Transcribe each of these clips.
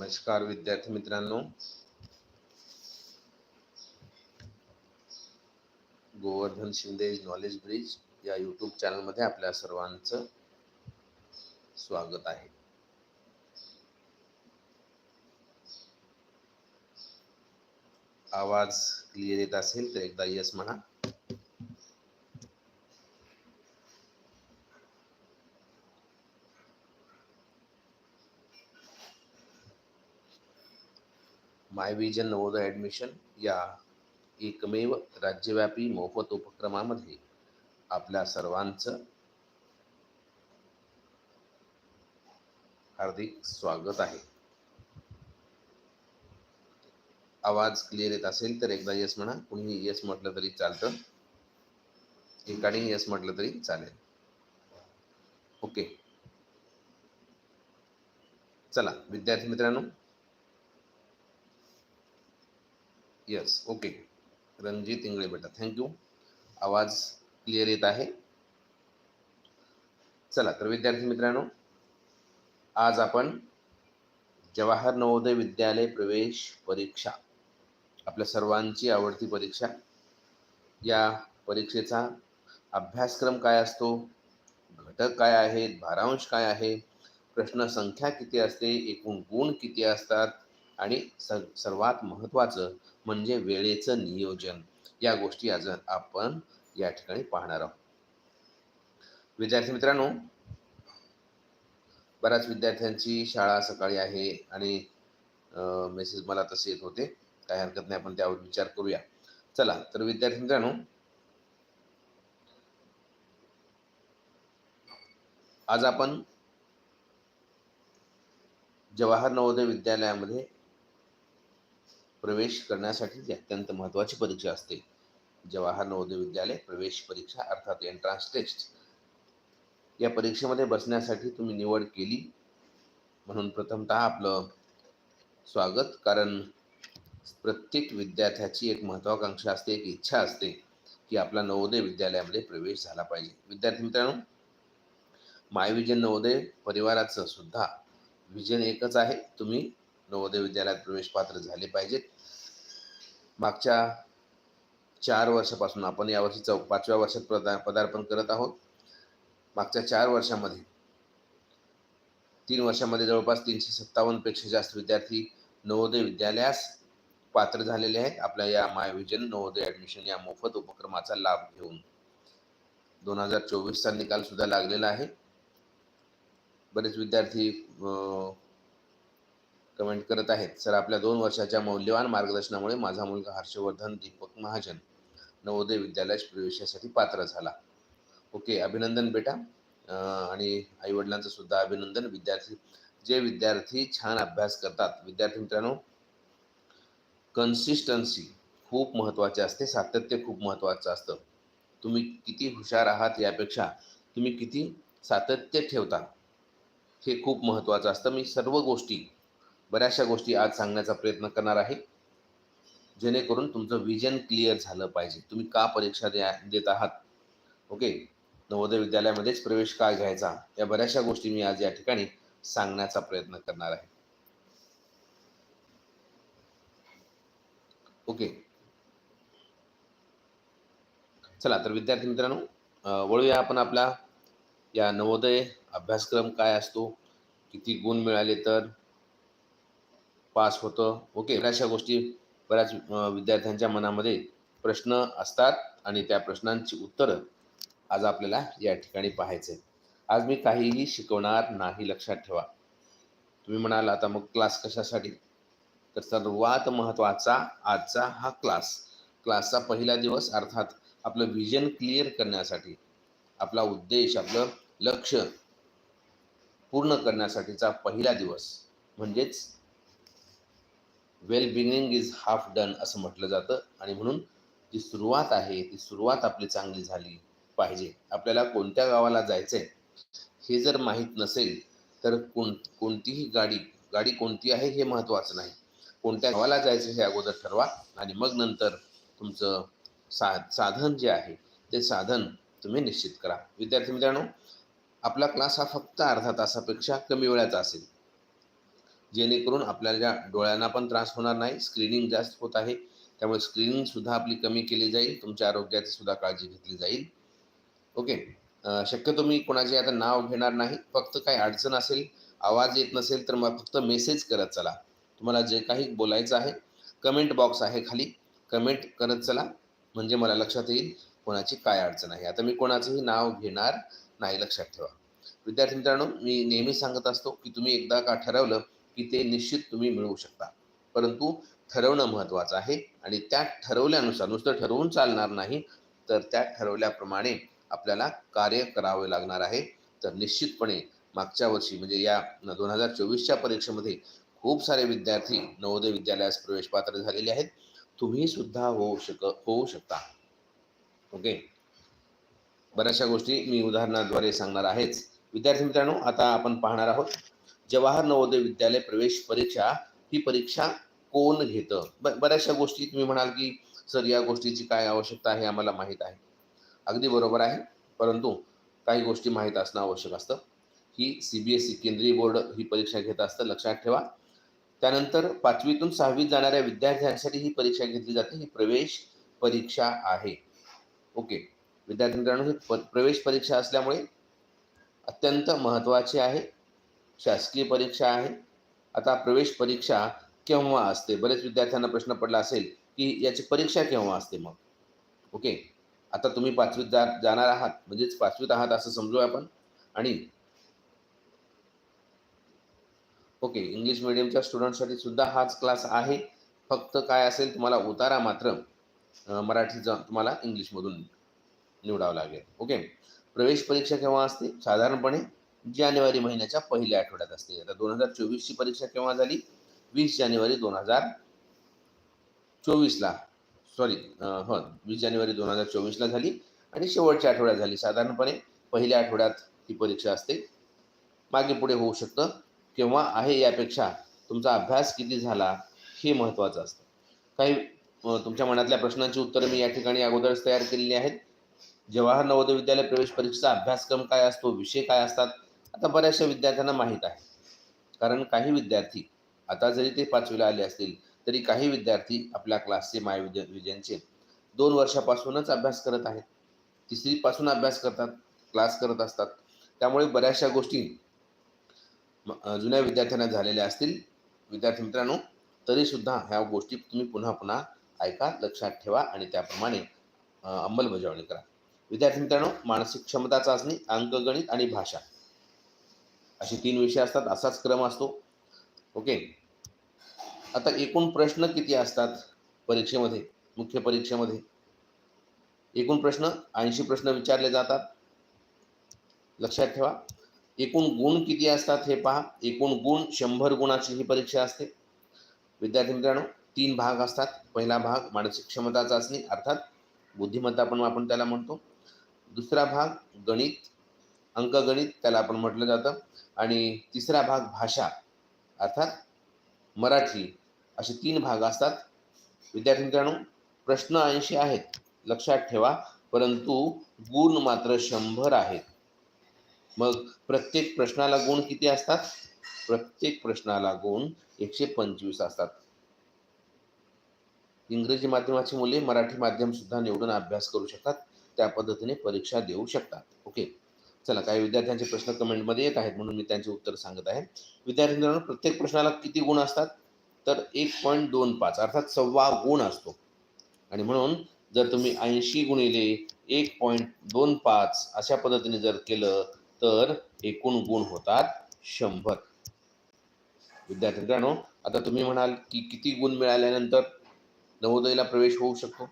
नमस्कार विद्यार्थी मित्रांनो. गोवर्धन शिंदे नॉलेज ब्रिज या यूट्यूब चॅनलमध्ये आपल्या सर्वांचं स्वागत आहे. आवाज क्लिअर येत असेल तर एकदा यस म्हणा. माय विजन नवोदय ॲडमिशन या एकमेव राज्यव्यापी मोफत उपक्रमामध्ये आपल्या सर्वांचं हार्दिक स्वागत आहे. आवाज क्लिअर येत असेल तर एकदा येस म्हणा. कुणीही येस म्हटलं तरी चालतं. एकाने येस म्हटलं तरी चालेल. ओके चला विद्यार्थी मित्रांनो यस ओके रणजित इंगळे बेटा थँक्यू आवाज क्लिअर येत आहे. चला तर विद्यार्थी मित्रांनो आज आपण जवाहर नवोदय विद्यालय प्रवेश परीक्षा आपल्या सर्वांची आवडती परीक्षा या परीक्षेचा अभ्यासक्रम काय असतो घटक काय आहेत भारांश काय आहे प्रश्न संख्या किती असते एकूण गुण किती असतात आणि स सर्वात महत्त्वाचं म्हणजे वेळेचं नियोजन. या गोष्टी आज आपण या ठिकाणी पाहणार आहोत. विद्यार्थी मित्रांनो बऱ्याच विद्यार्थ्यांची शाळा सकाळी आहे आणि मेसेज मला तसे येत होते. काही हरकत नाही आपण त्यावर विचार करूया. चला तर विद्यार्थी मित्रांनो आज आपण जवाहर नवोदय विद्यालयामध्ये प्रवेश करण्यासाठी जी अत्यंत महत्त्वाची परीक्षा असते. जवाहर नवोदय विद्यालय प्रवेश परीक्षा अर्थात एंट्रान्स टेस्ट या परीक्षेमध्ये बसण्यासाठी तुम्ही निवड केली. म्हणून प्रथमतः आपलं स्वागत. कारण प्रत्येक विद्यार्थ्याची एक महत्त्वाकांक्षा असते एक इच्छा असते की आपला नवोदय विद्यालयामध्ये प्रवेश झाला पाहिजे. विद्यार्थी मित्रांनो मायविजन नवोदय परिवाराचं सुद्धा विजन एकच आहे. तुम्ही नवोदय विद्यालयात प्रवेश पात्र झाले पाहिजेत. मागच्या चार वर्षापासून आपण यावर्षी चौ पाचव्या वर्षात पदा पदार्पण करत आहोत. मागच्या चार वर्षामध्ये तीन वर्षामध्ये जवळपास तीनशे सत्तावन्नपेक्षा जास्त विद्यार्थी नवोदय विद्यालयास पात्र झालेले आहेत. आपल्या या माय नवोदय ॲडमिशन या मोफत उपक्रमाचा लाभ घेऊन दोन हजार चोवीसचा निकाल सुद्धा लागलेला आहे. बरेच विद्यार्थी कमेंट करत आहेत. सर आपल्या दोन वर्षाच्या मौल्यवान मार्गदर्शनामुळे माझा मुलगा हर्षवर्धन दीपक महाजन नवोदय विद्यालयात प्रवेशासाठी पात्र झाला. ओके अभिनंदन बेटा. आणि आईवडिलांचं सुद्धा अभिनंदन. विद्यार्थी जे विद्यार्थी छान अभ्यास करतात विद्यार्थी मित्रांनो कन्सिस्टन्सी खूप महत्त्वाचे असते सातत्य खूप महत्त्वाचं असतं. तुम्ही किती हुशार आहात यापेक्षा तुम्ही किती सातत्य ठेवता हे खूप महत्त्वाचं असतं. मी सर्व गोष्टी बऱ्याचशा गोष्टी आज सांगण्याचा प्रयत्न करणार आहे. जेणेकरून तुमचं विजन क्लिअर झालं पाहिजे. तुम्ही का परीक्षा द्या देत आहात? ओके नवोदय विद्यालयामध्येच प्रवेश का घ्यायचा? या बऱ्याचशा गोष्टी मी आज या ठिकाणी सांगण्याचा प्रयत्न करणार आहे. ओके चला तर विद्यार्थी मित्रांनो वळूया आपण आपला या नवोदय अभ्यासक्रम काय असतो? किती गुण मिळाले तर? पास होतं. ओके बऱ्याचशा गोष्टी बऱ्याच विद्यार्थ्यांच्या मनामध्ये प्रश्न असतात आणि त्या प्रश्नांची उत्तरं आज आपल्याला या ठिकाणी पाहायचे. आज मी काहीही शिकवणार नाही लक्षात ठेवा. तुम्ही म्हणाल आता मग क्लास कशासाठी? तर सर्वात महत्त्वाचा आजचा हा क्लास. क्लासचा पहिला दिवस अर्थात आपलं विजन क्लिअर करण्यासाठी आपला उद्देश आपलं लक्ष पूर्ण करण्यासाठीचा पहिला दिवस म्हणजेच well beginning is half done असं म्हटलं जातं. आणि म्हणून जी सुरुवात आहे ती सुरुवात आपली चांगली झाली पाहिजे. आपल्याला कोणत्या गावाला जायचंय हे जर माहीत नसेल तर कोण कोणतीही गाडी गाडी कोणती आहे हे महत्त्वाचं नाही. कोणत्या गावाला जायचं हे अगोदर ठरवा आणि मग नंतर तुमचं सा साधन जे आहे ते साधन तुम्ही निश्चित करा. विद्यार्थी मित्रांनो आपला क्लास हा फक्त अर्धा तासापेक्षा कमी वेळाचा असेल. जेणेकरून आपल्याला ज्या डोळ्यांना पण त्रास होणार नाही स्क्रीनिंग जास्त होत आहे. त्यामुळे स्क्रीनिंग सुद्धा आपली कमी केली जाईल तुमच्या आरोग्याची सुद्धा काळजी घेतली जाईल. ओके शक्यतो मी कोणाचे आता नाव घेणार नाही. फक्त काय अडचण असेल आवाज येत नसेल तर मग फक्त मेसेज करत चला. तुम्हाला जे काही बोलायचं आहे कमेंट बॉक्स आहे खाली. कमेंट करत चला. म्हणजे मला लक्षात येईल कोणाची काय अडचण आहे. आता मी कोणाचंही नाव घेणार नाही लक्षात ठेवा. विद्यार्थी मित्रांनो मी नेहमी सांगत असतो की तुम्ही एकदा का ठरवलं की ते निश्चित तुम्ही मिळवू शकता. परंतु ठरवणं महत्त्वाचं आहे आणि त्या ठरवल्यानुसार नुसतं ठरवून चालणार नाही तर त्या ठरवल्याप्रमाणे आपल्याला कार्य करावे लागणार आहे. तर निश्चितपणे मागच्या वर्षी म्हणजे या दोन हजार चोवीसच्या परीक्षेमध्ये खूप सारे विद्यार्थी नवोदय विद्यालयास प्रवेश पात्र झालेले आहेत. तुम्ही सुद्धा होऊ शक होऊ शकता. ओके? बऱ्याचशा गोष्टी मी उदाहरणाद्वारे सांगणार आहेच. विद्यार्थी मित्रांनो आता आपण पाहणार आहोत जवाहर नवोदय विद्यालय प्रवेश परीक्षा ही परीक्षा कोण घेतं? ब बऱ्याचशा गोष्टी तुम्ही म्हणाल की सर या गोष्टीची काय आवश्यकता आहे आम्हाला माहीत आहे. अगदी बरोबर आहे. परंतु काही गोष्टी माहीत असणं आवश्यक असतं. ही सी बी एस ई केंद्रीय बोर्ड ही परीक्षा घेत असतं लक्षात ठेवा. त्यानंतर पाचवीतून सहावीत जाणाऱ्या विद्यार्थ्यांसाठी ही परीक्षा घेतली जाते. ही प्रवेश परीक्षा आहे. ओके. विद्यार्थी मित्रांनो ही प प्रवेश परीक्षा असल्यामुळे अत्यंत महत्त्वाची आहे. शासकीय परीक्षा आहे. आता प्रवेश परीक्षा केव्हा असते? बरेच विद्यार्थ्यांना प्रश्न पडला असेल की याची परीक्षा केव्हा असते मग? ओके आता तुम्ही पाचवीत जा जाणार आहात. म्हणजेच पाचवीत आहात असं समजूया आपण. आणि ओके इंग्लिश मिडियमच्या स्टुडंटसाठी सुद्धा हाच क्लास आहे. फक्त काय असेल तुम्हाला उतारा मात्र मराठी जा तुम्हाला इंग्लिशमधून निवडावं लागेल. ओके प्रवेश परीक्षा केव्हा असते? साधारणपणे जानेवारी महिन्याच्या पहिल्या आठवड्यात असते. आता दोन हजार चोवीसची परीक्षा केव्हा झाली? वीस जानेवारी दोन हजार चोवीसला सॉरी हो वीस जानेवारी दोन हजार चोवीसला झाली आणि शेवटच्या आठवड्यात झाली. साधारणपणे पहिल्या आठवड्यात ही परीक्षा असते. मागे पुढे होऊ शकतं. केव्हा आहे यापेक्षा तुमचा अभ्यास किती झाला हे महत्त्वाचं असतं. काही तुमच्या मनातल्या प्रश्नांची उत्तरं मी या ठिकाणी अगोदरच तयार केलेली आहेत. जवाहर नवोदय विद्यालय प्रवेश परीक्षेचा अभ्यासक्रम काय असतो विषय काय असतात आता बऱ्याचशा विद्यार्थ्यांना माहीत आहे. कारण काही विद्यार्थी आता जरी ते पाचवीला आले असतील तरी काही विद्यार्थी आपल्या क्लासचे मायविद्या विजयांचे दोन वर्षापासूनच अभ्यास करत आहेत. तिसरीपासून अभ्यास करतात क्लास करत असतात. त्यामुळे बऱ्याचशा गोष्टी जुन्या विद्यार्थ्यांना झालेल्या असतील. विद्यार्थी मित्रांनो तरीसुद्धा ह्या गोष्टी तुम्ही पुन्हा पुन्हा ऐका लक्षात ठेवा आणि त्याप्रमाणे अंमलबजावणी करा. विद्यार्थी मित्रांनो मानसिक क्षमता चाचणी अंकगणित आणि भाषा. असे तीन विषय असतात असाच क्रम असतो. ओके? आता एकूण प्रश्न किती असतात परीक्षेमध्ये मुख्य परीक्षेमध्ये? एकूण प्रश्न ऐंशी प्रश्न विचारले जातात. लक्षात ठेवा. एकूण गुण किती असतात हे पहा. एकूण गुण शंभर गुणाची ही परीक्षा असते. विद्यार्थी मित्रांनो तीन भाग असतात. पहिला भाग मानसिक क्षमता चाचणी अर्थात बुद्धिमत्ता पण आपण त्याला म्हणतो. दुसरा भाग गणित अंकगणित त्याला आपण म्हटलं जातं. आणि तिसरा भाग भाषा अर्थात मराठी असे तीन भाग असतात. विद्यार्थी मित्रांनो प्रश्न ऐंशी आहेत. लक्षात ठेवा परंतु गुण मात्र शंभर आहेत. मग प्रत्येक प्रश्नाला गुण किती असतात? प्रत्येक प्रश्नाला गुण एकशे पंचवीस असतात. इंग्रजी माध्यमाची मुले मराठी माध्यम सुद्धा निवडून अभ्यास करू शकतात. त्या पद्धतीने परीक्षा देऊ शकतात. ओके? चला काही विद्यार्थ्यांचे प्रश्न कमेंटमध्ये येत आहेत म्हणून मी त्यांचे उत्तर सांगत आहे. विद्यार्थी मित्रांनो प्रत्येक प्रश्नाला किती गुण असतात? तर एक पॉईंट दोन पाच अर्थात सव्वा गुण असतो. आणि म्हणून जर तुम्ही ऐंशी गुणिले एक पॉईंट दोन पाच अशा पद्धतीने जर केलं तर एकूण गुण होतात शंभर. विद्यार्थी मित्रांनो आता तुम्ही म्हणाल की किती गुण मिळाल्यानंतर नवोदयला प्रवेश होऊ शकतो?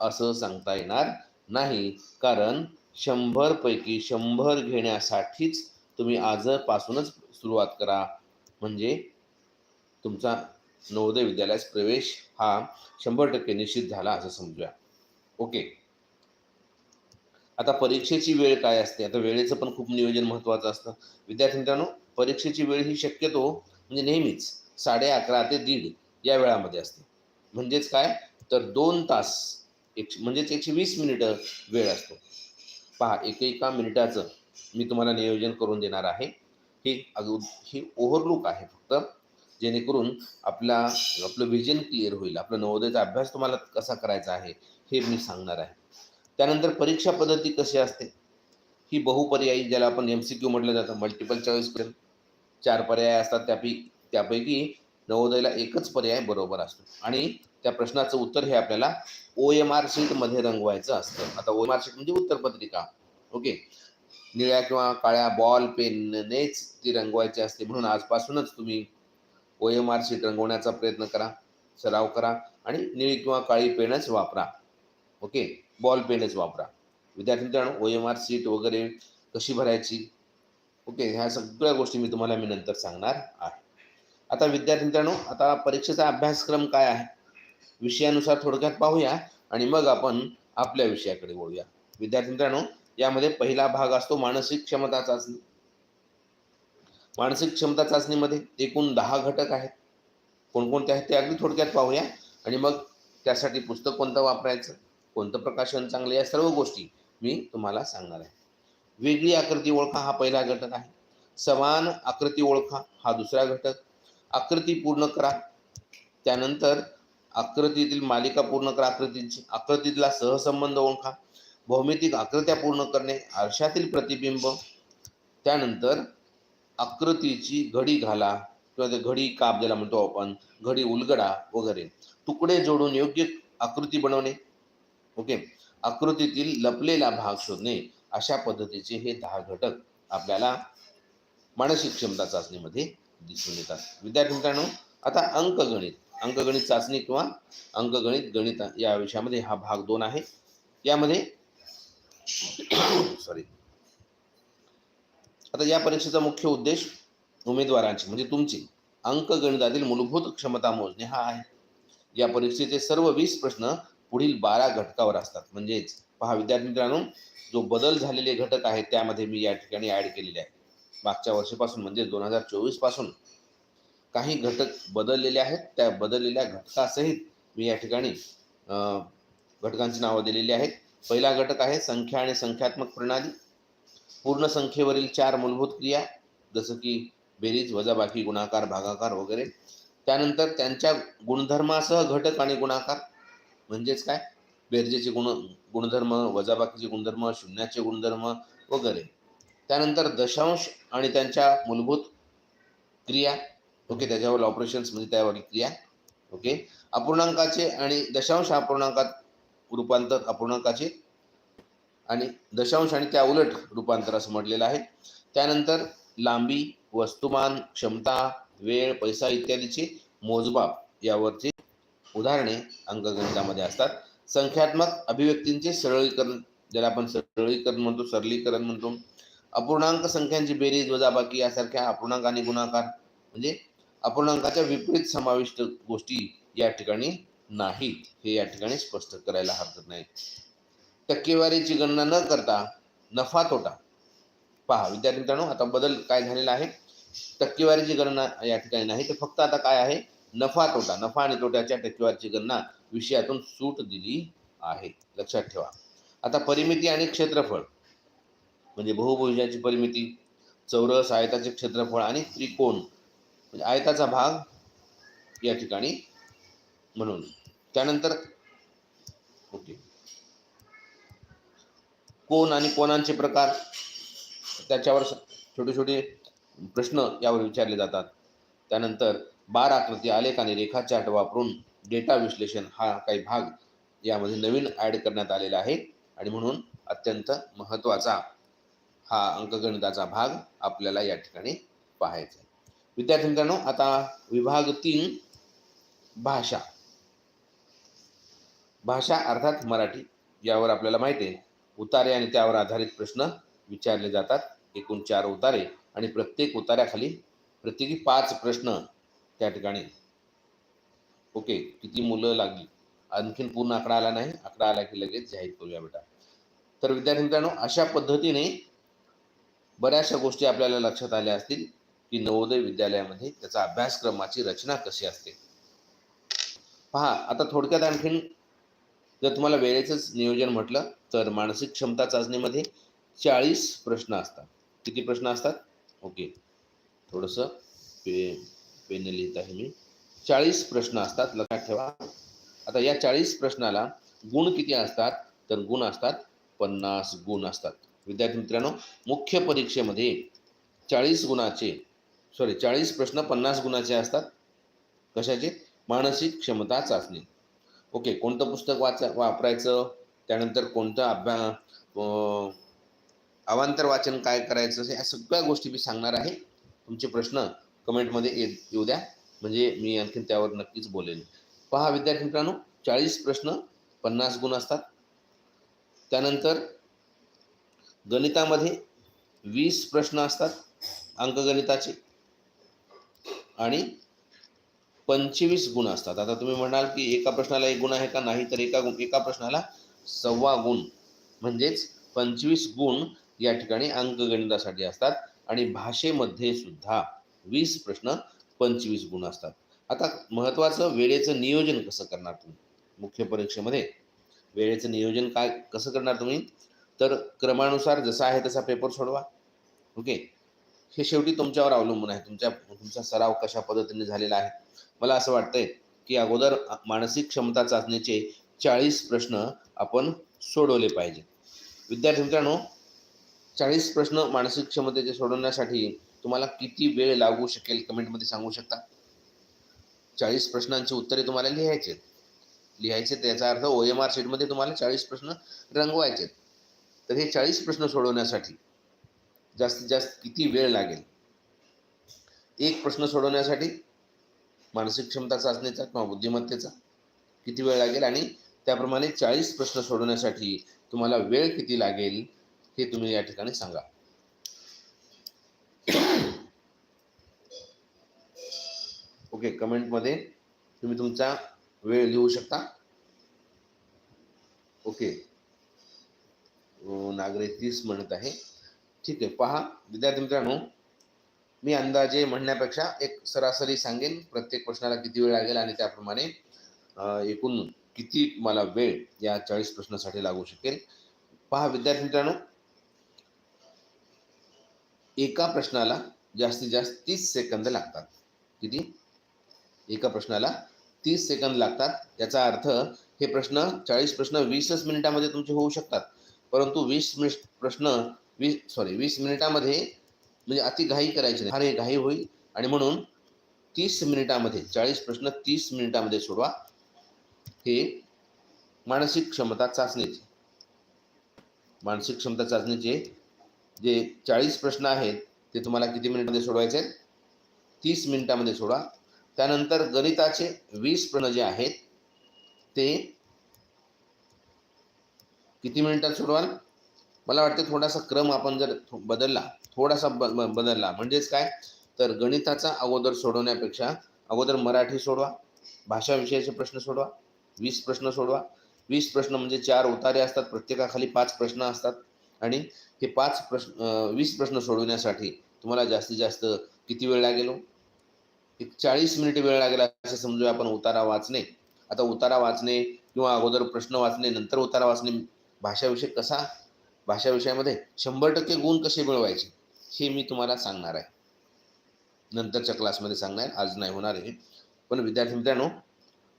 असं सांगता येणार नाही कारण शंभरपैकी शंभर घेण्यासाठीच तुम्ही आजपासूनच सुरुवात करा. म्हणजे तुमचा नवोदय विद्यालयास प्रवेश हा शंभर टक्के निश्चित झाला असं समजूया. ओके. आता परीक्षेची वेळ काय असते? आता वेळेचं पण खूप नियोजन महत्त्वाचं असतं. विद्यार्थी मित्रांनो परीक्षेची वेळ ही शक्यतो म्हणजे नेहमीच साडे अकरा ते दीड या वेळामध्ये असते. म्हणजेच काय? तर दोन तास एक म्हणजेच एकशे वीस मिनिटं वेळ असतो. पहा एक एका मिनिटाचं मी तुम्हाला नियोजन करून देणार आहे. ही अगो ही ओव्हरलुक आहे फक्त. जेणेकरून आपला आपलं व्हिजन क्लिअर होईल. आपलं नवोदयचा अभ्यास तुम्हाला कसा करायचा आहे हे मी सांगणार आहे. त्यानंतर परीक्षा पद्धती कशी असते? ही बहुपर्यायी ज्याला आपण एम सी क्यू म्हटलं जातं मल्टिपल चॉईस क्वेश्चन चार पर्याय असतात त्यापैकी त्यापैकी नवोदयला एकच पर्याय बरोबर असतो. आणि त्या प्रश्नाचं उत्तर हे आपल्याला ओ एम आर शीटमध्ये रंगवायचं असतं. आता ओ एम आर शीट म्हणजे उत्तरपत्रिका. ओके? निळ्या किंवा काळ्या बॉल पेननेच ती रंगवायची असते म्हणून आजपासूनच तुम्ही ओ एम आर शीट रंगवण्याचा प्रयत्न करा सराव करा आणि निळी किंवा काळी पेनच वापरा. ओके? बॉल पेनच वापरा. विद्यार्थी मित्रांनो ओ एम आर सीट वगैरे कशी भरायची? ओके? ह्या सगळ्या गोष्टी मी तुम्हाला मी नंतर सांगणार आहे. आता विद्यार्थी मित्रांनो आता परीक्षेचा अभ्यासक्रम काय आहे? विषयानुसार थोडक्यात पाहूया आणि मग आपण आपल्या विषयाकडे वळूया. विद्यार्थी मित्रांनो यामध्ये पहिला भाग असतो मानसिक क्षमता चाचणी. मानसिक क्षमता चाचणीमध्ये एकूण दहा घटक आहेत. कोणकोणते आहेत ते अगदी थोडक्यात पाहूया आणि मग त्यासाठी पुस्तक कोणतं वापरायचं कोणतं प्रकाशन चांगलं या सर्व गोष्टी मी तुम्हाला सांगणार आहे. वेगळी आकृती ओळखा हा पहिला घटक आहे. समान आकृती ओळखा हा दुसरा घटक. आकृती पूर्ण करा. त्यानंतर आकृतीतील मालिका पूर्ण करा आकृतींची आकृतीतला सहसंबंध ओळखा. भौमितिक आकृत्या पूर्ण करणे आरशातील प्रतिबिंब. त्यानंतर आकृतीची घडी घाला किंवा ते घडी काप ज्याला म्हणतो आपण घडी उलगडा वगैरे. तुकडे जोडून योग्य आकृती बनवणे. ओके? आकृतीतील लपलेला भाग शोधणे अशा पद्धतीचे हे दहा घटक आपल्याला मानसिक क्षमता चाचणीमध्ये दिसून येतात. विद्यार्थी मित्रांनो आता अंकगणित. अंकगणित चाचणी किंवा अंकगणित गणित या विषयामध्ये हा भाग दोन आहे. यामध्ये सॉरी आता या परीक्षेचा मुख्य उद्देश उमेदवारांची म्हणजे तुमची अंकगणितातील मूलभूत क्षमता मोजणे हा आहे. या परीक्षेचे सर्व वीस प्रश्न पुढील बारा घटकावर असतात. म्हणजेच पहा विद्यार्थी मित्रांनो जो बदल झालेले घटक आहेत त्यामध्ये मी या ठिकाणी ॲड केलेले आहे. मागच्या वर्षीपासून म्हणजे दोन हजार चोवीसपासून काही घटक बदललेले आहेत. त्या बदललेल्या घटकासहित मी या ठिकाणी घटकांची नावं दिलेली आहेत. पहिला घटक आहे संख्या आणि संख्यात्मक प्रणाली. पूर्ण संख्येवरील चार मूलभूत क्रिया जसं की बेरीज वजाबाकी गुणाकार भागाकार वगैरे. त्यानंतर त्यांच्या गुणधर्मासह घटक आणि गुणाकार. म्हणजेच काय? बेरजेचे गुण गुणधर्म वजाबाकीचे गुणधर्म शून्याचे गुणधर्म वगैरे. त्यानंतर दशांश आणि त्यांच्या मूलभूत क्रिया. ओके त्याच्यावर ऑपरेशन्स म्हणजे त्यावर क्रिया. ओके अपूर्णांकाचे आणि दशांश अपूर्णांकात रूपांतर अपूर्णांकाचे आणि दशांश आणि त्या उलट रूपांतर असं म्हटलेलं आहे. त्यानंतर लांबी वस्तुमान क्षमता वेळ पैसा इत्यादीचे मोजमाप यावरचे उदाहरणे अंकगणितामध्ये असतात. संख्यात्मक अभिव्यक्तींचे सरळीकरण ज्याला आपण सरळीकरण म्हणतो सरलीकरण म्हणतो. अपूर्णांक संख्यांची बेरीज वजाबाकी यासारख्या अपूर्णांक आणि गुणाकार म्हणजे अपूर्णांकाच्या विपरीत समाविष्ट गोष्टी या ठिकाणी नाहीत. हे या ठिकाणी स्पष्ट करायला हरकत नाही. टक्केवारीची गणना न करता नफा तोटा. पहा विद्यार्थी मित्रांनो आता बदल काय झालेला आहे? टक्केवारीची गणना या ठिकाणी नाही तर फक्त आता काय आहे? नफा तोटा. नफा आणि तोट्याच्या टक्केवारीची गणना विषयातून सूट दिली आहे. लक्षात ठेवा. आता परिमिती आणि क्षेत्रफळ. म्हणजे बहुभुजाची परिमिती चौरस आयताचे क्षेत्रफळ आणि त्रिकोण. म्हणजे आयताचा भाग या ठिकाणी म्हणून. त्यानंतर ओके. कोण आणि कोणांचे प्रकार. त्याच्यावर छोटे छोटे प्रश्न यावर विचारले जातात. त्यानंतर बार आकृती आलेख आणि रेखाचार्ट वापरून डेटा विश्लेषण हा काही भाग यामध्ये नवीन ॲड करण्यात आलेला आहे. आणि म्हणून अत्यंत महत्त्वाचा हा अंकगणिताचा भाग आपल्याला या ठिकाणी पाहायचा विद्यार्थी मित्रांनो आता विभाग तीन भाषा. भाषा अर्थात मराठी यावर आपल्याला माहिती आहे. उतारे आणि त्यावर आधारित प्रश्न विचारले जातात. एकूण चार उतारे आणि प्रत्येक उतार्याखाली प्रत्येकी पाच प्रश्न त्या ठिकाणी. ओके किती मुलं लागली? आणखीन पूर्ण आकडा आला नाही. आकडा आला की लगेच जाहीर करूया बेटा. तर विद्यार्थी मित्रांनो अशा पद्धतीने बऱ्याचशा गोष्टी आपल्याला लक्षात आल्या असतील. की नवोदय विद्यालयामध्ये त्याचा अभ्यासक्रमाची रचना कशी असते? पहा आता थोडक्यात आणखीन जर तुम्हाला वेळेचंच नियोजन म्हटलं तर मानसिक क्षमता चाचणीमध्ये चाळीस प्रश्न असतात. किती प्रश्न असतात? ओके. थोडंसं पे पेन लिहित आहे मी. चाळीस प्रश्न असतात लक्षात ठेवा. आता या चाळीस प्रश्नाला गुण किती असतात? तर गुण असतात पन्नास गुण असतात. विद्यार्थी मित्रांनो मुख्य परीक्षेमध्ये चाळीस गुणाचे सॉरी चाळीस प्रश्न पन्नास गुणाचे असतात. कशाचे? मानसिक क्षमता चाचणी. ओके कोणतं पुस्तक वाचा वापरायचं? त्यानंतर कोणतं अभ्या अवांतर वाचन काय करायचं? या सगळ्या गोष्टी मी सांगणार आहे. तुमचे प्रश्न कमेंटमध्ये ये येऊ द्या. म्हणजे मी आणखीन त्यावर नक्कीच बोलेन. पहा विद्यार्थी मित्रांनो चाळीस प्रश्न पन्नास गुण असतात. त्यानंतर गणितामध्ये वीस प्रश्न असतात. अंकगणिताचे. आणि पंचवीस गुण असतात. आता तुम्ही म्हणाल की एका प्रश्नाला एक गुण आहे का? नाही तर एका गुण एका प्रश्नाला सव्वा गुण. म्हणजेच पंचवीस गुण या ठिकाणी अंकगणितासाठी असतात. आणि भाषेमध्ये सुद्धा वीस प्रश्न पंचवीस गुण असतात. आता महत्त्वाचं वेळेचं नियोजन कसं करणार तुम्ही? मुख्य परीक्षेमध्ये वेळेचं नियोजन काय कसं करणार तुम्ही? तर क्रमानुसार जसा आहे तसा पेपर सोडवा. ओके? हे शेवटी तुमच्यावर अवलंबून आहे तुमच्या तुमचा सराव कशा पद्धतीने झालेला आहे मला असं वाटतंय की अगोदर मानसिक क्षमता चाचणीचे चाळीस प्रश्न आपण सोडवले पाहिजे विद्यार्थी मित्रांनो चाळीस प्रश्न मानसिक क्षमतेचे सोडवण्यासाठी तुम्हाला किती वेळ लागू शकेल कमेंटमध्ये सांगू शकता चाळीस प्रश्नांची उत्तरे तुम्हाला लिहायचे आहेत. लिहायचे त्याचा अर्थ ओ एम आर शीटमध्ये तुम्हाला चाळीस प्रश्न रंगवायचे आहेत. तर हे चाळीस प्रश्न सोडवण्यासाठी जास्तीत जास्त किती वेळ लागेल? एक प्रश्न सोडवण्यासाठी मानसिक क्षमता चाचणीचा किंवा बुद्धिमत्तेचा किती वेळ लागेल? आणि त्याप्रमाणे चाळीस प्रश्न सोडवण्यासाठी तुम्हाला वेळ किती लागेल? हे तुम्ही या ठिकाणी सांगा. ओके कमेंटमध्ये तुम्ही तुमचा वेळ लिहू शकता. ओके. नागरे तीस म्हणत आहे. ठीक आहे पहा. विद्यार्थी मित्रांनो मी अंदाजे म्हणण्यापेक्षा एक सरासरी सांगेन. प्रत्येक प्रश्नाला किती वेळ लागेल आणि त्याप्रमाणे एकूण किती मला वेळ या चाळीस प्रश्नासाठी लागू शकेल. पहा विद्यार्थी मित्रांनो एका प्रश्नाला जास्तीत जास्त तीस सेकंद लागतात. किती? एका प्रश्नाला तीस सेकंद लागतात. याचा अर्थ हे प्रश्न चाळीस प्रश्न वीसच मिनिटामध्ये तुमचे होऊ शकतात. परंतु वीस मिनिट प्रश्न वीस सॉरी वीस मिनिटामध्ये म्हणजे अति घाई करायची नाही. फार घाई होईल. आणि म्हणून तीस मिनिटामध्ये चाळीस प्रश्न तीस मिनिटामध्ये सोडवा. हे मानसिक क्षमता चाचणीचे. मानसिक क्षमता चाचणीचे जे चाळीस प्रश्न आहेत ते तुम्हाला किती मिनिटामध्ये सोडवायचे? आहेत तीस मिनिटामध्ये सोडवा. त्यानंतर गणिताचे वीस प्रश्न जे आहेत ते किती मिनिटात सोडवाल? मला वाटते थोडासा क्रम आपण जर थो- बदलला थोडासा ब ब- बदलला म्हणजेच काय? तर गणिताचा अगोदर सोडवण्यापेक्षा अगोदर मराठी सोडवा भाषा विषयाचे प्रश्न सोडवा वीस प्रश्न सोडवा. वीस प्रश्न म्हणजे चार उतारे असतात प्रत्येकाखाली पाच प्रश्न असतात. आणि हे पाच प्रश्न वीस प्रश्न सोडवण्यासाठी तुम्हाला जास्तीत जास्त किती वेळ लागेल हो? एक चाळीस मिनिट वेळ लागेल असं समजूया आपण उतारा वाचणे. आता उतारा वाचणे किंवा अगोदर प्रश्न वाचणे नंतर उतारा वाचणे भाषाविषयी कसा भाषा विषयामध्ये शंभर टक्के गुण कसे मिळवायचे हे मी तुम्हाला सांगणार आहे. नंतरच्या क्लासमध्ये सांगणार आज नाही होणार आहे पण विद्यार्थी मित्रांनो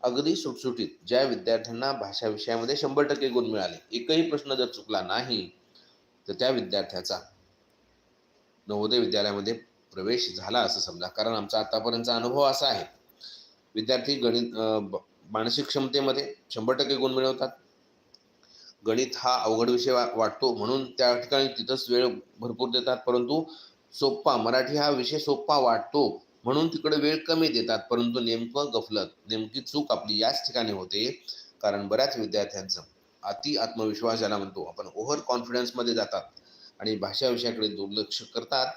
अगदी सुटसुटीत ज्या विद्यार्थ्यांना भाषा विषयामध्ये शंभर टक्के गुण मिळाले एकही प्रश्न जर चुकला नाही तर त्या विद्यार्थ्याचा नवोदय विद्यालयामध्ये प्रवेश झाला असं समजा. कारण आमचा आतापर्यंतचा अनुभव असा आहे विद्यार्थी गणित ब- मानसिक क्षमतेमध्ये शंभर टक्के गुण मिळवतात गणित हा अवघड विषय वा- वाटतो. म्हणून त्या ठिकाणी तिथंच वेळ भरपूर देतात. परंतु सोप्पा मराठी हा विषय सोप्पा वाटतो. म्हणून तिकडे वेळ कमी देतात. परंतु नेमकं गफलत नेमकी चूक आपली याच ठिकाणी होते. कारण बऱ्याच विद्यार्थ्यांचं अति आत्मविश्वास ज्याला म्हणतो आपण ओव्हर कॉन्फिडन्समध्ये जातात. आणि भाषा विषयाकडे दुर्लक्ष करतात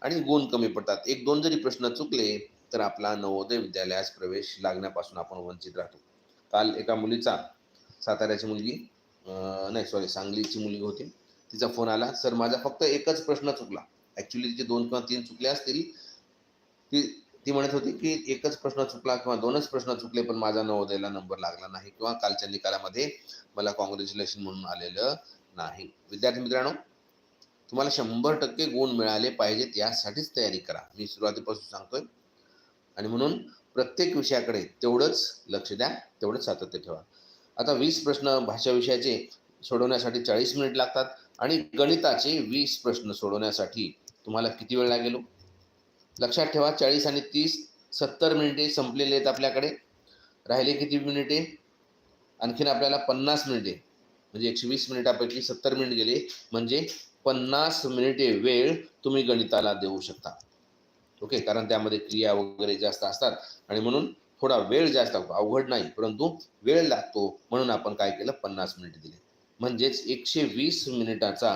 आणि गुण कमी पडतात. एक दोन जरी प्रश्न चुकले तर आपला नवोदय विद्यालयास प्रवेश लागण्यापासून आपण वंचित राहतो. काल एका मुलीचा साताऱ्याची मुलगी नाही सॉरी सांगलीची मुलगी होती. तिचा फोन आला. सर माझा फक्त एकच प्रश्न चुकला. ॲक्च्युली तिचे दोन किंवा तीन चुकले असतील. ती ती म्हणत होती की एकच प्रश्न चुकला किंवा दोनच प्रश्न चुकले पण माझा नवोदयला नंबर लागला नाही किंवा कालच्या निकालामध्ये मला कॉंग्रॅच्युलेशन म्हणून आलेलं नाही. विद्यार्थी मित्रांनो तुम्हाला शंभर टक्के गुण मिळाले पाहिजेत यासाठीच तयारी करा. मी सुरुवातीपासून सांगतोय. आणि म्हणून प्रत्येक विषयाकडे तेवढंच लक्ष द्या तेवढंच सातत्य ठेवा. आता वीस प्रश्न भाषा विषयाचे सोडवण्यासाठी चाळीस मिनिट लागतात आणि गणिताचे वीस प्रश्न सोडवण्यासाठी तुम्हाला किती वेळ लागेल? लक्षात ठेवा चाळीस आणि तीस सत्तर मिनिटे संपलेले आहेत आपल्याकडे. राहिले किती मिनिटे? आणखीन आपल्याला पन्नास मिनिटे म्हणजे एकशे वीस मिनिटापैकी सत्तर मिनिट गेले म्हणजे पन्नास मिनिटे वेळ तुम्ही गणिताला देऊ शकता. ओके? कारण त्यामध्ये क्रिया वगैरे जास्त असतात. आणि म्हणून थोडा वेळ जास्त लागतो अवघड नाही परंतु वेळ लागतो म्हणून आपण काय केलं? पन्नास मिनिट दिले. म्हणजेच एकशे वीस मिनिटाचा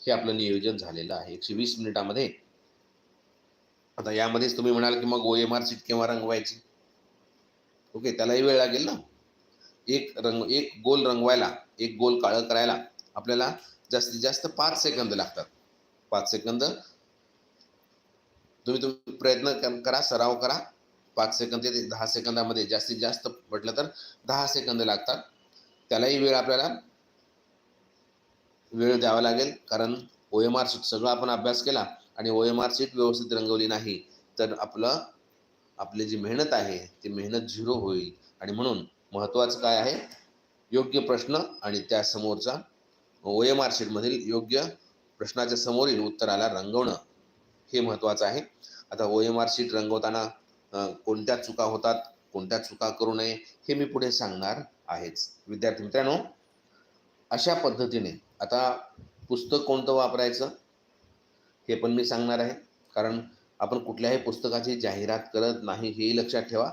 हे आपलं नियोजन झालेलं आहे. एकशे वीस मिनिटामध्ये आता यामध्येच तुम्ही म्हणाल की मग ओ एम आर सीट केव्हा रंगवायची. ओके त्यालाही वेळ लागेल ना? एक रंग एक गोल रंगवायला एक गोल काळं करायला आपल्याला जास्तीत जास्त पाच सेकंद लागतात. पाच सेकंद. तुम्ही तुम्ही प्रयत्न करा सराव करा. पाच सेकंद ते दहा सेकंदामध्ये जास्तीत जास्त म्हटलं तर दहा सेकंद लागतात. त्यालाही वेळ आपल्याला वेळ द्यावा लागेल. कारण ओ एम आर सीट सगळं आपण अभ्यास केला आणि ओ एम आर सीट व्यवस्थित रंगवली नाही तर आपलं आपली जी मेहनत आहे ती मेहनत झिरो होईल. आणि म्हणून महत्त्वाचं काय आहे? योग्य प्रश्न आणि त्या समोरचा ओ एम आर शीटमधील योग्य प्रश्नाच्या समोरील उत्तराला रंगवणं हे महत्त्वाचं आहे. आता ओ एम आर शीट रंगवताना कोणत्या चुका होतात कोणत्या चुका करू नये हे मी पुढे सांगणार आहेच. विद्यार्थी मित्रांनो अशा पद्धतीने आता पुस्तक कोणतं वापरायचं हे पण मी सांगणार आहे. कारण आपण कुठल्याही पुस्तकाची जाहिरात करत नाही हेही लक्षात ठेवा.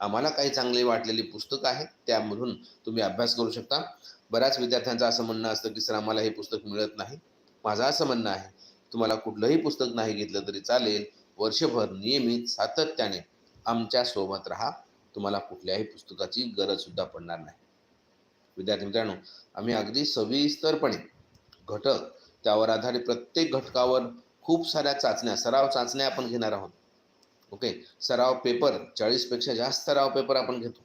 आम्हाला काही चांगली वाटलेली पुस्तकं आहेत त्यामधून तुम्ही अभ्यास करू शकता. बऱ्याच विद्यार्थ्यांचं असं म्हणणं असतं की सर आम्हाला हे पुस्तक मिळत नाही. माझं असं म्हणणं आहे तुम्हाला कुठलंही पुस्तक नाही घेतलं तरी चालेल. वर्षभर नियमित सातत्याने आमच्यासोबत राहा. तुम्हाला कुठल्याही पुस्तकाची गरजसुद्धा पडणार नाही. विद्यार्थी मित्रांनो आम्ही अगदी सविस्तरपणे घटक त्यावर आधारित प्रत्येक घटकावर खूप साऱ्या चाचण्या सराव चाचण्या आपण घेणार आहोत. ओके? सराव पेपर चाळीसपेक्षा जास्त सराव पेपर आपण घेतो.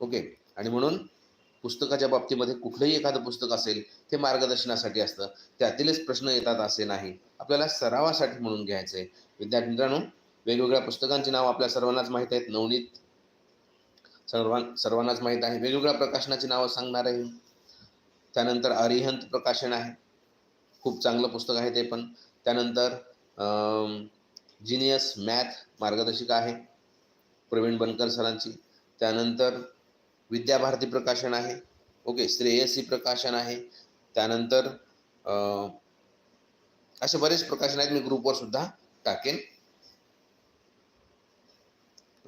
ओके? आणि म्हणून पुस्तकाच्या बाबतीमध्ये कुठलंही एखादं पुस्तक असेल ते मार्गदर्शनासाठी असतं. त्यातीलच प्रश्न येतात असे नाही. आपल्याला सरावासाठी म्हणून घ्यायचं आहे विद्यार्थी मित्रांनो वेगवेगळ्या पुस्तकांची नाव आपल्या सर्वांनाच माहीत आहेत. नवनीत सर्वां सर्वांनाच माहीत आहे. वेगवेगळ्या प्रकाशनाची नावं सांगणार आहे. त्यानंतर अरिहंत प्रकाशन आहे. खूप चांगलं पुस्तक आहे ते पण. त्यानंतर जिनियस मॅथ मार्गदर्शिका आहे. प्रवीण बनकर सरांची. त्यानंतर विद्याभारती प्रकाशन आहे. ओके श्रेयसी प्रकाशन आहे. त्यानंतर असे बरेच प्रकाशन आहेत. मी ग्रुपवर सुद्धा टाकेन.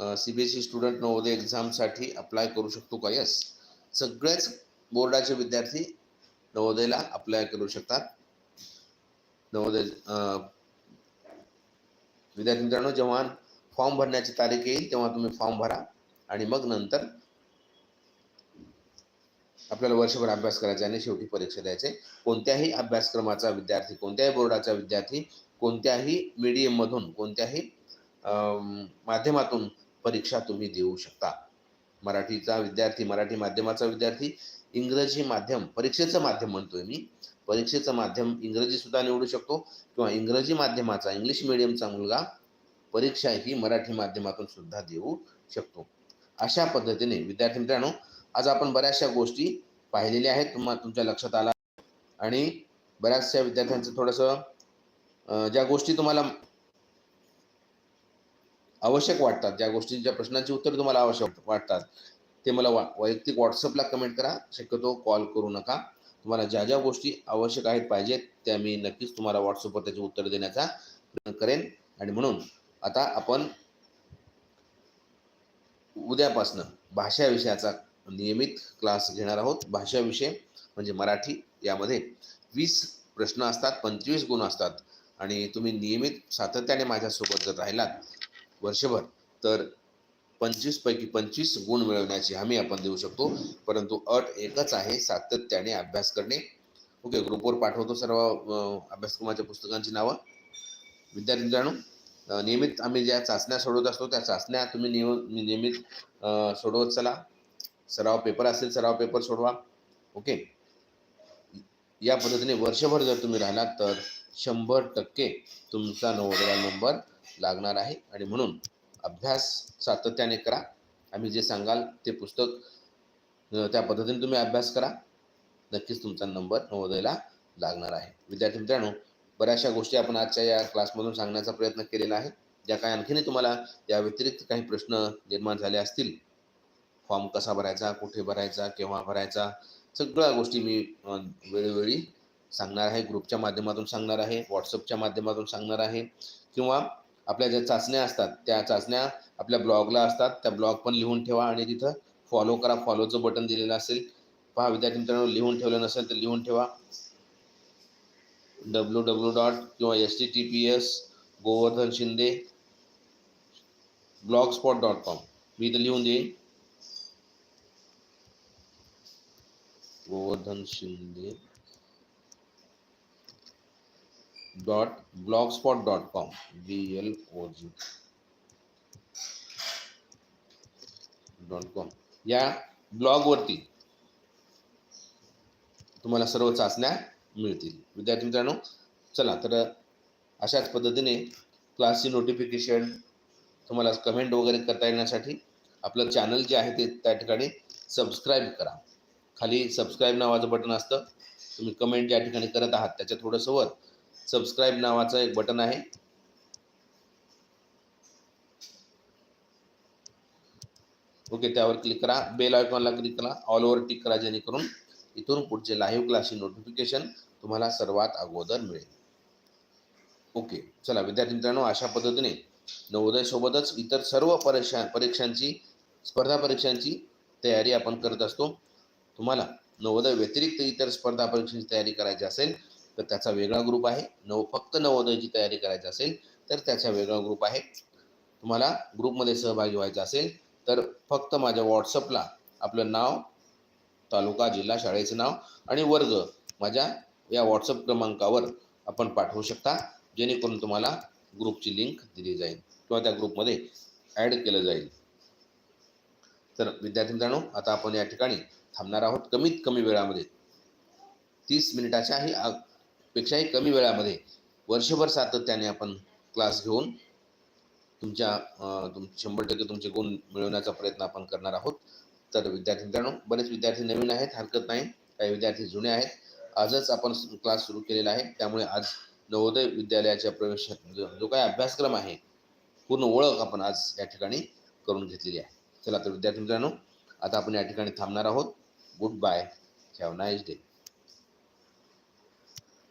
C B S E student Navodaya एक्झामसाठी अप्लाय करू शकतो का? यस सगळेच बोर्डाचे विद्यार्थी नवोदयला अप्लाय करू शकतात. नवोदय विद्यार्थी मित्रांनो जेव्हा फॉर्म भरण्याची तारीख येईल तेव्हा तुम्ही फॉर्म भरा आणि मग नंतर आपल्याला वर्षभर अभ्यास करायचा आणि शेवटी परीक्षा द्यायचे. कोणत्याही अभ्यासक्रमाचा विद्यार्थी कोणत्याही बोर्डाचा विद्यार्थी कोणत्याही मीडियममधून कोणत्याही माध्यमातून परीक्षा तुम्ही देऊ शकता. मराठीचा विद्यार्थी मराठी माध्यमाचा विद्यार्थी इंग्रजी माध्यम परीक्षेचं माध्यम म्हणतोय मी. परीक्षेचं माध्यम इंग्रजी सुद्धा निवडू शकतो किंवा इंग्रजी माध्यमाचा इंग्लिश मिडियमचा मुलगा परीक्षा ही मराठी माध्यमातून सुद्धा देऊ शकतो. अशा पद्धतीने विद्यार्थी मित्रांनो आज आपण बऱ्याचशा गोष्टी पाहिलेल्या आहेत. तुम्हाला तुमच्या लक्षात आला. आणि बऱ्याचशा विद्यार्थ्यांचं थोडंसं ज्या गोष्टी तुम्हाला आवश्यक वाटतात. ज्या गोष्टींच्या प्रश्नांची उत्तर तुम्हाला आवश्यक वाटतात ते मला वा वैयक्तिक व्हॉट्सअपला कमेंट करा. शक्यतो कॉल करू नका. तुम्हाला ज्या ज्या गोष्टी आवश्यक आहेत पाहिजेत त्या मी नक्कीच तुम्हाला व्हॉट्सअपवर त्याचे उत्तर देण्याचा प्रयत्न करेन. आणि म्हणून आता आपण उद्यापासनं भाषा विषयाचा नियमित क्लास घेणार आहोत. भाषा विषय म्हणजे मराठी. यामध्ये वीस प्रश्न असतात पंचवीस गुण असतात. आणि तुम्ही नियमित सातत्याने माझ्यासोबत जर राहिलात वर्षभर. तर पंचवीसपैकी पंचवीस गुण मिळवण्याची हमी आपण देऊ शकतो. परंतु अट एकच आहे सातत्याने अभ्यास करणे. ओके ग्रुपवर पाठवतो सर्व अभ्यासक्रमाच्या पुस्तकांची नावं. विद्यार्थी मित्रांनो नियमित आम्ही ज्या चाचण्या सोडवत असतो त्या चाचण्या तुम्ही नियम नियमित सोडवत चला. सराव पेपर असेल सराव पेपर सोडवा. ओके? या पद्धतीने वर्षभर जर तुम्ही राहिलात तर शंभर टक्के तुमचा नवोदय नंबर लागणार आहे. आणि म्हणून अभ्यास सातत्याने करा. आम्ही जे सांगाल ते पुस्तक त्या पद्धतीने तुम्ही अभ्यास करा. नक्कीच तुमचा नंबर नवोदयला लागणार आहे. विद्यार्थी मित्रांनो बऱ्याचशा गोष्टी आपण आजच्या या क्लासमधून सांगण्याचा प्रयत्न केलेला आहे. ज्या काही आणखीनही तुम्हाला या व्यतिरिक्त काही प्रश्न निर्माण झाले असतील फॉर्म कसा भरायचा कुठे भरायचा केव्हा भरायचा सगळ्या गोष्टी मी वेळोवेळी सांगणार आहे. ग्रुपच्या माध्यमातून सांगणार आहे. व्हॉट्सअपच्या माध्यमातून सांगणार आहे. किंवा आपल्या ज्या चाचण्या असतात त्या चाचण्या आपल्या ब्लॉगला असतात. त्या ब्लॉग पण लिहून ठेवा आणि तिथं फॉलो करा. फॉलोचं बटन दिलेलं असेल. पहा विद्यार्थी मित्रांनो लिहून ठेवलं नसेल तर लिहून ठेवा. डब्ल्यू डब्ल्यू डॉट किंवा S T T P S Govardhan Shinde blog spot dot com मी इथं लिहून देईन. Govardhan Shinde dot blog spot dot com B L O G dot com या ब्लॉगवरती तुम्हाला सर्व चाचण्या मिळतील. विद्यार्थी मित्रांनो चला तर अशाच पद्धतीने क्लासची नोटिफिकेशन तुम्हाला कमेंट वगैरे करता येण्यासाठी आपलं चॅनल जे आहे ते त्या ठिकाणी सबस्क्राईब करा. खाली सबस्क्राईब नावाचं बटन असतं. तुम्ही कमेंट ज्या ठिकाणी करत आहात त्याच्या थोडंसं वर सबस्क्राईब नावाचं एक बटन आहे. ओके त्यावर क्लिक करा. बेल आयकॉनला क्लिक करा. ऑल ओव्हर टिक करा जेणेकरून इथून पुढचे लाईव्ह क्लासची नोटिफिकेशन तुम्हाला सर्वात अगोदर मिळेल. ओके चला विद्यार्थी मित्रांनो अशा पद्धतीने नवोदय सोबतच इतर सर्व परीक्षा परीक्षांची स्पर्धा परीक्षांची तयारी आपण करत असतो. तुम्हाला नवोदय व्यतिरिक्त इतर स्पर्धा परीक्षांची तयारी करायची असेल तर त्याचा वेगळा ग्रुप आहे. नव फक्त नवोदयची तयारी करायची असेल तर त्याचा वेगळा ग्रुप आहे. तुम्हाला ग्रुपमध्ये सहभागी व्हायचं असेल तर फक्त माझ्या व्हॉट्सअपला आपलं नाव तालुका जिल्हा शाळेचं नाव आणि वर्ग माझ्या या व्हॉट्सअप क्रमांकावर आपण पाठवू शकता जेणेकरून तुम्हाला ग्रुपची लिंक दिली जाईल किंवा त्या ग्रुपमध्ये ॲड केलं जाईल. तर विद्यार्थी मित्रांनो आता आपण या ठिकाणी थांबणार आहोत. कमीत कमी वेळामध्ये तीस मिनिटाच्या ही पेक्षाही कमी वेळामध्ये वर्षभर सातत्याने आपण क्लास घेऊन तुमच्या तुम शंभर टक्के तुमचे गुण मिळवण्याचा प्रयत्न आपण करणार आहोत. तर विद्यार्थी मित्रांनो बरेच विद्यार्थी नवीन आहेत हरकत नाही. काही विद्यार्थी जुने आहेत. आजच आपण क्लास सुरू केलेला आहे. त्यामुळे आज नवोदय विद्यालयाच्या प्रवेश जो जो काही अभ्यासक्रम आहे पूर्ण ओळख आपण आज या ठिकाणी करून घेतलेली आहे. चला तर विद्यार्थी मित्रांनो आता आपण या ठिकाणी थांबणार आहोत. Good bye have nice day